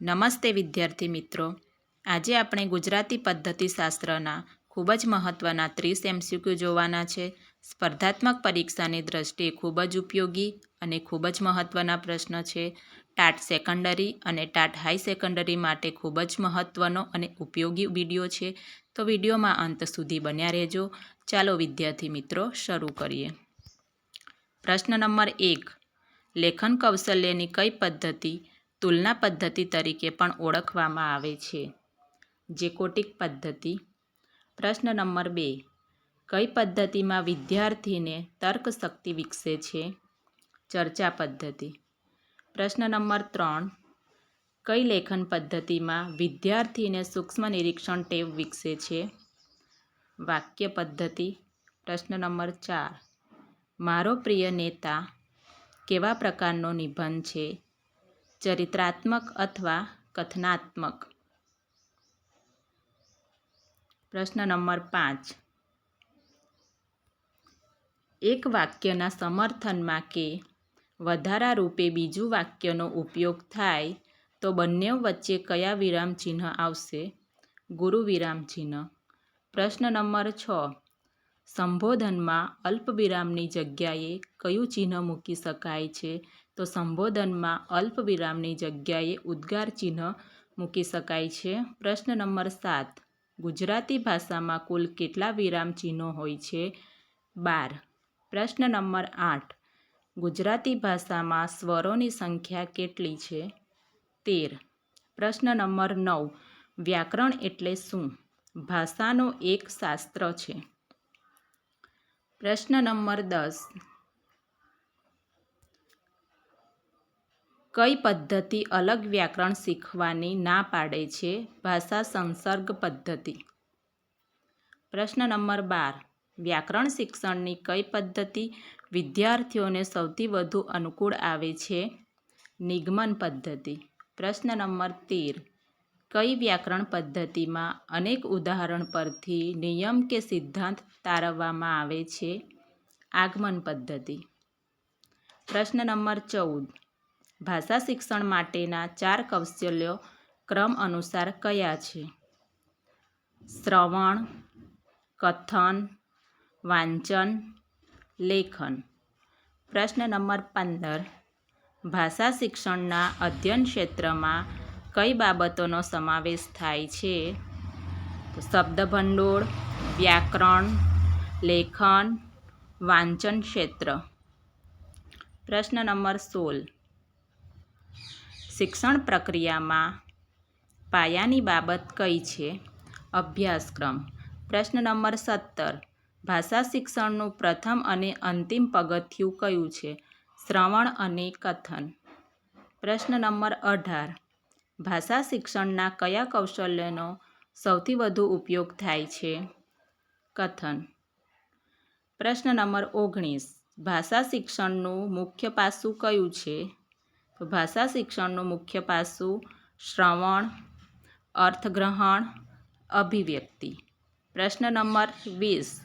નમસ્તે વિદ્યાર્થી મિત્રો. આજે આપણે ગુજરાતી પદ્ધતિશાસ્ત્રના ખૂબ જ મહત્ત્વના ત્રીસ એમસીક્યુ જોવાના છે. સ્પર્ધાત્મક પરીક્ષાની દ્રષ્ટિએ ખૂબ જ ઉપયોગી અને ખૂબ જ મહત્ત્વના પ્રશ્ન છે. ટાટ સેકન્ડરી અને ટાટ હાઈ સેકન્ડરી માટે ખૂબ જ મહત્ત્વનો અને ઉપયોગી વીડિયો છે. તો વિડીયોમાં અંત સુધી બન્યા રહેજો. ચાલો વિદ્યાર્થી મિત્રો, શરૂ કરીએ. પ્રશ્ન નંબર એક. લેખન કૌશલ્યની કઈ પદ્ધતિ તુલના પદ્ધતિ તરીકે પણ ઓળખવામાં આવે છે. જેકોટિક પદ્ધતિ. પ્રશ્ન નંબર બે. કઈ પદ્ધતિમાં વિદ્યાર્થીને તર્કશક્તિ વિકસે છે? ચર્ચા પદ્ધતિ. પ્રશ્ન નંબર ત્રણ. કઈ લેખન પદ્ધતિમાં વિદ્યાર્થીને સૂક્ષ્મ નિરીક્ષણ ટેવ વિકસે છે? વાક્ય પદ્ધતિ. પ્રશ્ન નંબર ચાર. મારો પ્રિય નેતા કેવા પ્રકારનો નિબંધ છે? ચરિત્રાત્મક અથવા કથનાત્મક? પ્રશ્ન નંબર પાંચ. એક વાક્યના સમર્થનમાં કે વધારા રૂપે બીજું વાક્યનો ઉપયોગ થાય તો બંને વચ્ચે કયા વિરામ ચિહ્ન આવશે? ગુરુ વિરામ ચિહ્ન. પ્રશ્ન નંબર છ. સંબોધનમાં અલ્પ વિરામની જગ્યાએ કયું ચિહ્ન મૂકી શકાય છે? તો સંબોધનમાં અલ્પવિરામની જગ્યાએ ઉદ્ગાર ચિહ્ન મૂકી શકાય છે. પ્રશ્ન નંબર સાત. ગુજરાતી ભાષામાં કુલ કેટલા વિરામ ચિહ્નો હોય છે? બાર. પ્રશ્ન નંબર આઠ. ગુજરાતી ભાષામાં સ્વરોની સંખ્યા કેટલી છે? તેર. પ્રશ્ન નંબર નવ. વ્યાકરણ એટલે શું? ભાષાનો એક શાસ્ત્ર છે. પ્રશ્ન નંબર દસ. કઈ પદ્ધતિ અલગ વ્યાકરણ શીખવાની ના પાડે છે? ભાષા સંસર્ગ પદ્ધતિ. પ્રશ્ન નંબર બાર. વ્યાકરણ શિક્ષણની કઈ પદ્ધતિ વિદ્યાર્થીઓને સૌથી વધુ અનુકૂળ આવે છે? નિગમન પદ્ધતિ. પ્રશ્ન નંબર તેર. કઈ વ્યાકરણ પદ્ધતિમાં અનેક ઉદાહરણ પરથી નિયમ કે સિદ્ધાંત તારવવામાં આવે છે? આગમન પદ્ધતિ. પ્રશ્ન નંબર ચૌદ. ભાષા શિક્ષણ માટેના ચાર કૌશલ્યો ક્રમ અનુસાર કયા છે? શ્રવણ, કથન, વાંચન, લેખન. પ્રશ્ન નંબર પંદર. ભાષા શિક્ષણના અધ્યયન ક્ષેત્રમાં કઈ બાબતોનો સમાવેશ થાય છે? શબ્દભંડોળ, વ્યાકરણ, લેખન, વાંચન ક્ષેત્ર. પ્રશ્ન નંબર સોળ. શિક્ષણ પ્રક્રિયામાં પાયાની બાબત કઈ છે? અભ્યાસક્રમ. પ્રશ્ન નંબર સત્તર. ભાષા શિક્ષણનું પ્રથમ અને અંતિમ પગથિયું કયું છે? શ્રવણ અને કથન. પ્રશ્ન નંબર અઢાર. ભાષા શિક્ષણના કયા કૌશલ્યનો સૌથી વધુ ઉપયોગ થાય છે? કથન. પ્રશ્ન નંબર ઓગણીસ. ભાષા શિક્ષણનું મુખ્ય પાસું કયું છે? ભાષા શિક્ષણનું મુખ્ય પાસું શ્રવણ, અર્થગ્રહણ, અભિવ્યક્તિ. પ્રશ્ન નંબર વીસ.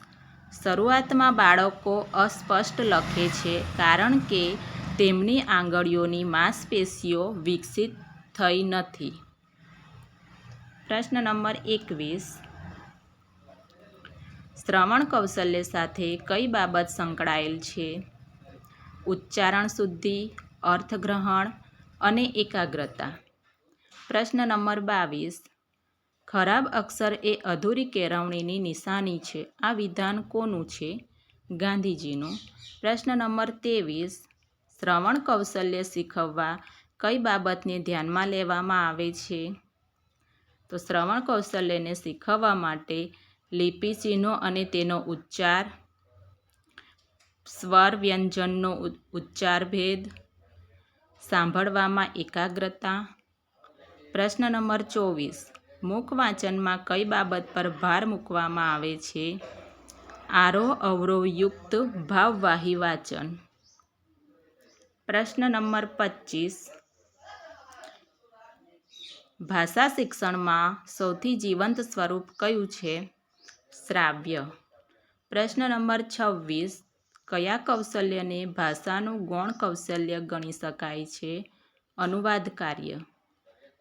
શરૂઆતમાં બાળકો અસ્પષ્ટ લખે છે કારણ કે તેમની આંગળીઓની માંસપેશીઓ વિકસિત થઈ નથી. પ્રશ્ન નંબર એકવીસ. શ્રવણ કૌશલ્ય સાથે કઈ બાબત સંકળાયેલ છે? ઉચ્ચારણ શુદ્ધિ અર્થગ્રહણ અને એકાગ્રતા. પ્રશ્ન નંબર બાવીસ. ખરાબ અક્ષર એ અધૂરી કેળવણીની નિશાની છે. આ વિધાન કોનું છે? ગાંધીજીનું. પ્રશ્ન નંબર ત્રેવીસ. શ્રવણ કૌશલ્ય શીખવવા કઈ બાબતને ધ્યાનમાં લેવામાં આવે છે? તો શ્રવણ કૌશલ્યને શીખવવા માટે લિપિ ચિહ્નો અને તેનો ઉચ્ચાર, સ્વર વ્યંજનનો ઉચ્ચાર ભેદ સાંભળવામાં એકાગ્રતા. પ્રશ્ન નંબર ચોવીસ. મુખ વાંચનમાં કઈ બાબત પર ભાર મૂકવામાં આવે છે? આરોહ અવરોહયુક્ત ભાવવાહી વાંચન. પ્રશ્ન નંબર પચીસ. ભાષા શિક્ષણમાં સૌથી જીવંત સ્વરૂપ કયું છે? શ્રાવ્ય. પ્રશ્ન નંબર છવ્વીસ. કયા કૌશલ્યને ભાષાનું ગૌણ કૌશલ્ય ગણી શકાય છે? અનુવાદ કાર્ય.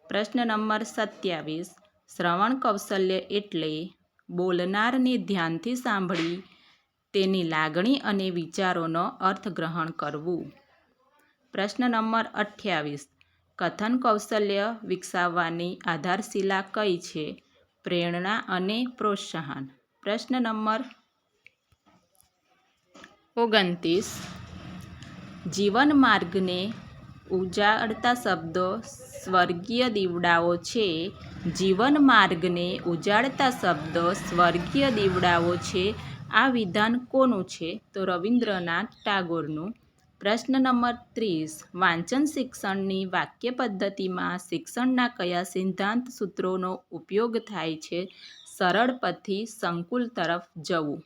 પ્રશ્ન નંબર સત્યાવીસ. શ્રવણ કૌશલ્ય એટલે બોલનારને ધ્યાનથી સાંભળી, તેની લાગણી અને વિચારોનો અર્થગ્રહણ કરવું. પ્રશ્ન નંબર અઠ્યાવીસ. કથન કૌશલ્ય વિકસાવવાની આધારશિલા કઈ છે? પ્રેરણા અને પ્રોત્સાહન. પ્રશ્ન નંબર ઓગણત્રીસ. જીવન માર્ગને ઉજાડતા શબ્દો સ્વર્ગીય દીવડાઓ છે. જીવન માર્ગને ઉજાડતા શબ્દો સ્વર્ગીય દીવડાઓ છે. આ વિધાન કોનું છે? તો રવિન્દ્રનાથ ટાગોરનું. પ્રશ્ન નંબર ત્રીસ. વાંચન શિક્ષણની વાક્ય પદ્ધતિમાં શિક્ષણના કયા સિદ્ધાંત સૂત્રોનો ઉપયોગ થાય છે? સરળ પથી સંકુલ તરફ જવું.